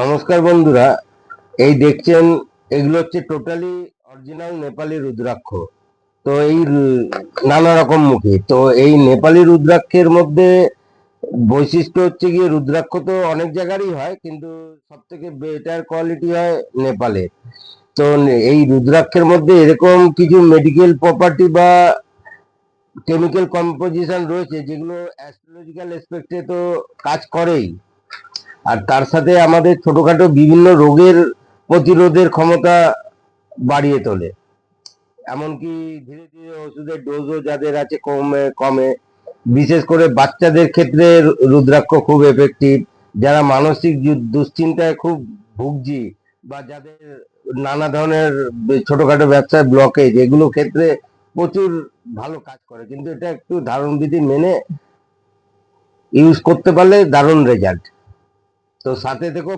নমস্কার বন্ধুরা, এই দেখছেন, এগুলো হচ্ছে টোটালি অরিজিনাল নেপালি রুদ্রাক্ষ। তো এই নানা রকম মুখী, তো এই নেপালি রুদ্রাক্ষের মধ্যে বৈশিষ্ট্য হচ্ছে গিয়ে, রুদ্রাক্ষ তো অনেক জায়গারই হয়, কিন্তু সব থেকে বেটার কোয়ালিটি হয় নেপালে। তো এই রুদ্রাক্ষের মধ্যে এরকম কিছু মেডিকেল প্রপার্টি বা কেমিক্যাল কম্পোজিশন রয়েছে, যেগুলো অ্যাস্ট্রোলজিক্যাল এসপেক্টে তো কাজ করেই। আর তার সাথে আমাদের ছোটখাটো বিভিন্ন রোগের প্রতিরোধের ক্ষমতা বাড়িয়ে তোলে। এমনকি ধীরে ধীরে ওষুধের ডোজও যাদের আছে কমে কমে। বিশেষ করে বাচ্চাদের ক্ষেত্রে রুদ্রাক্ষ খুব এফেক্টিভ যারা মানসিক দুশ্চিন্তায় খুব ভুগছি বা যাদের নানা ধরনের ছোটখাটো ব্যবসায় ব্লকেজ এগুলো ক্ষেত্রে প্রচুর ভালো কাজ করে। কিন্তু এটা একটু ধারণ বিধি মেনে ইউজ করতে পারলে দারুণ রেজাল্ট তো সাথে থেকেও